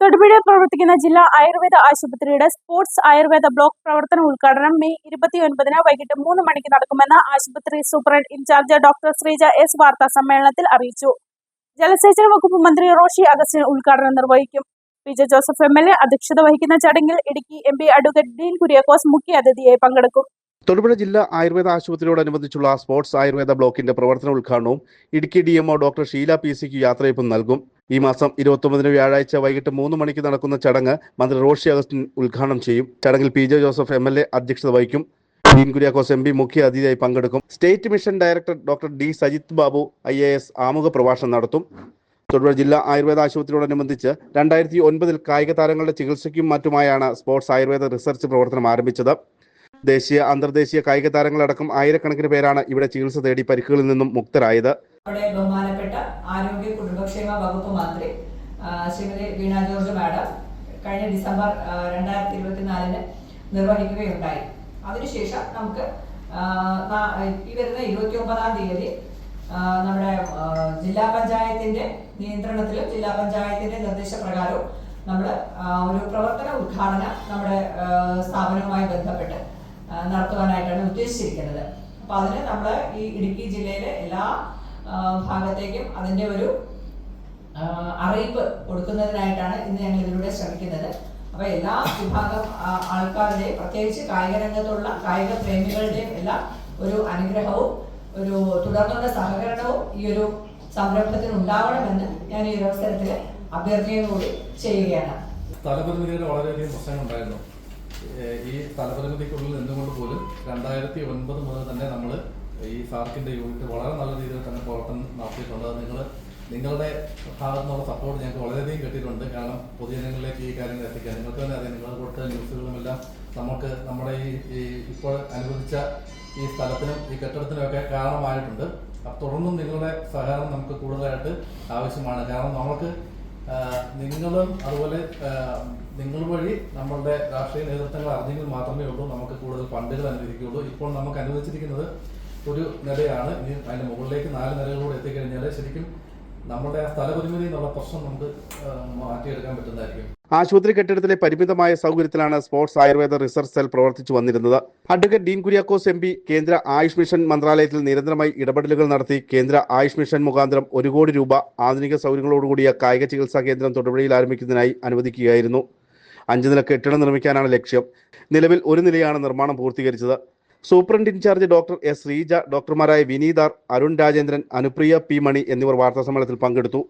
തൊടുപുഴയിൽ പ്രവർത്തിക്കുന്ന ജില്ലാ ആയുർവേദ ആശുപത്രിയുടെ സ്പോർട്സ് ആയുർവേദ ബ്ലോക്ക് പ്രവർത്തന ഉദ്ഘാടനം മെയ് ഇരുപത്തിയൊൻപതിന് വൈകിട്ട് മൂന്ന് മണിക്ക് നടക്കുമെന്ന് ആശുപത്രി superintendent incharge doctor Sreeja S വാർത്താ സമ്മേളനത്തിൽ അറിയിച്ചു. ജലസേചന വകുപ്പ് മന്ത്രി റോഷി അഗസ്റ്റിൻ ഉദ്ഘാടനം നിർവഹിക്കും. P J Joseph M L A അധ്യക്ഷത വഹിക്കുന്ന ചടങ്ങിൽ Idukki M P advocate Dean Kuriakose മുഖ്യ അതിഥിയായി പങ്കെടുക്കും. തൊടുപുഴ ജില്ലാ ആയുർവേദ ആശുപത്രിയോടനുബന്ധിച്ചുള്ള സ്പോർട്സ് ആയുർവേദ ബ്ലോക്കിന്റെ പ്രവർത്തന ഉദ്ഘാടനവും Idukki D M O doctor Sheela P സിക്ക് യാത്രയപ്പും നൽകും. ഈ മാസം ഇരുപത്തൊമ്പതിന് വ്യാഴാഴ്ച വൈകിട്ട് മൂന്ന് മണിക്ക് നടക്കുന്ന ചടങ്ങ് മന്ത്രി റോഷി അഗസ്റ്റിൻ ഉദ്ഘാടനം ചെയ്യും. ചടങ്ങിൽ P J Joseph M L A അധ്യക്ഷത വഹിക്കും. ഡീൻ കുര്യാക്കോസ് എം പി മുഖ്യ അതിഥിയായി പങ്കെടുക്കും. State mission director doctor D Sajith Babu I A S ആമുഖ പ്രഭാഷണം നടത്തും. തൊടുപുഴ ജില്ലാ ആയുർവേദ ആശുപത്രിയോടനുബന്ധിച്ച് രണ്ടായിരത്തി ഒൻപതിൽ കായിക താരങ്ങളുടെ ചികിത്സയ്ക്കും മറ്റുമായാണ് സ്പോർട്സ് ആയുർവേദ റിസർച്ച് പ്രവർത്തനം ആരംഭിച്ചത്. ദേശീയ അന്തർദേശീയ കായിക താരങ്ങളടക്കം ആയിരക്കണക്കിന് പേരാണ് ഇവിടെ ചികിത്സ തേടി പരിക്കുകളിൽ നിന്നും മുക്തരായത്. നമ്മുടെ ബഹുമാനപ്പെട്ട ആരോഗ്യ കുടുംബക്ഷേമ വകുപ്പ് മന്ത്രി ശ്രീമതി വീണ ജോർജ് മാഡം കഴിഞ്ഞ ഡിസംബർ രണ്ടായിരത്തി ഇരുപത്തിനാലിന് നിർവഹിക്കുകയുണ്ടായി. അതിനുശേഷം നമുക്ക് ഈ വരുന്ന ഇരുപത്തി ഒമ്പതാം തീയതി നമ്മുടെ ജില്ലാ പഞ്ചായത്തിന്റെ നിയന്ത്രണത്തിലും ജില്ലാ പഞ്ചായത്തിന്റെ നിർദ്ദേശപ്രകാരവും നമ്മൾ ഒരു പ്രവർത്തന ഉദ്ഘാടനം നമ്മുടെ സ്ഥാപനവുമായി ബന്ധപ്പെട്ട് നടത്തുവാനായിട്ടാണ് ഉദ്ദേശിച്ചിരിക്കുന്നത്. അപ്പൊ അതിന് നമ്മൾ ഈ ഇടുക്കി ജില്ലയിലെ എല്ലാ ഭാഗത്തേക്കും അതിന്റെ ഒരു അറിയിപ്പ് കൊടുക്കുന്നതിനായിട്ടാണ് ഇന്ന് ഞങ്ങൾ ഇതിലൂടെ ശ്രമിക്കുന്നത്. അപ്പൊ എല്ലാ വിഭാഗം ആൾക്കാരുടെയും പ്രത്യേകിച്ച് കായിക രംഗത്തുള്ള കായിക പ്രേമികളുടെയും എല്ലാം ഒരു അനുഗ്രഹവും ഒരു തുടർന്നുള്ള സഹകരണവും ഈ ഒരു സംരംഭത്തിന് ഉണ്ടാവണമെന്ന് ഞാൻ ഈ ഒരു അവസരത്തിൽ അഭ്യർത്ഥനയോടുകൂടി ചെയ്യുകയാണ്. സ്ഥലപരിമിതിയുടെ വളരെയധികം പ്രശ്നങ്ങളുണ്ടായിരുന്നു. ഈ സ്ഥലപരിമിതിക്കുള്ളിൽ നിന്നുകൊണ്ട് പോലും രണ്ടായിരത്തി ഒൻപത് മുതൽ തന്നെ നമ്മൾ ഈ സാർക്കിന്റെ യൂണിറ്റ് വളരെ നല്ല രീതിയിൽ തന്നെ പ്രവർത്തനം നടത്തിയിട്ടുണ്ട്. നിങ്ങൾ നിങ്ങളുടെ ഭാഗത്തു നിന്നുള്ള സപ്പോർട്ട് ഞങ്ങൾക്ക് വളരെയധികം കിട്ടിയിട്ടുണ്ട്. കാരണം പൊതുജനങ്ങളിലേക്ക് ഈ കാര്യങ്ങൾ എത്തിക്കാൻ. നിങ്ങൾക്ക് തന്നെ അറിയാം നിങ്ങൾ കൊടുത്ത ന്യൂസുകളുമെല്ലാം നമുക്ക് നമ്മുടെ ഈ ഈ ഇപ്പോൾ അനുവദിച്ച ഈ സ്ഥലത്തിനും ഈ കെട്ടിടത്തിനുമൊക്കെ കാരണമായിട്ടുണ്ട്. തുടർന്നും നിങ്ങളുടെ സഹകരണം നമുക്ക് കൂടുതലായിട്ട് ആവശ്യമാണ്. കാരണം നമുക്ക് നിങ്ങളും അതുപോലെ നിങ്ങൾ വഴി നമ്മളുടെ രാഷ്ട്രീയ നേതൃത്വങ്ങൾ അറിഞ്ഞെങ്കിൽ മാത്രമേ ഉള്ളൂ നമുക്ക് കൂടുതൽ ഫണ്ടുകൾ അനുവദിക്കുകയുള്ളൂ. ഇപ്പോൾ നമുക്ക് അനുവദിച്ചിരിക്കുന്നത് ഒരു നിലയാണ്. ഇനി അതിന്റെ മുകളിലേക്ക് നാല് നിലകളോട് എത്തിക്കഴിഞ്ഞാൽ ശരിക്കും നമ്മുടെ സ്ഥലപരിമിതി പ്രശ്നം നമുക്ക് മാറ്റിയെടുക്കാൻ പറ്റുന്നതായിരിക്കും. ആശുപത്രി കെട്ടിടത്തിലെ പരിമിതമായ സൗകര്യത്തിലാണ് സ്പോർട്സ് ആയുർവേദ റിസർച്ച് സെൽ പ്രവർത്തിച്ചു വന്നിരുന്നത്. Advocate Dean Kuriakose M P കേന്ദ്ര ആയുഷ് മിഷൻ മന്ത്രാലയത്തിൽ നിരന്തരമായി ഇടപെടലുകൾ നടത്തി കേന്ദ്ര ആയുഷ് മിഷൻ മുഖാന്തരം ഒരു കോടി രൂപ ആധുനിക സൗകര്യങ്ങളോടുകൂടിയ കായിക ചികിത്സാ കേന്ദ്രം തൊടുപുഴയിൽ ആരംഭിക്കുന്നതിനായി അനുവദിക്കുകയായിരുന്നു. അഞ്ച് നില കെട്ടിടം നിർമ്മിക്കാനാണ് ലക്ഷ്യം. നിലവിൽ ഒരു നിലയാണ് നിർമ്മാണം പൂർത്തീകരിച്ചത്. Superintendent in charge doctor S Sreeja ഡോക്ടർമാരായ വിനീതാർ അരുൺ രാജേന്ദ്രൻ അനുപ്രിയ പി മണി എന്നിവർ വാർത്താ സമ്മേളനത്തിൽ പങ്കെടുത്തു.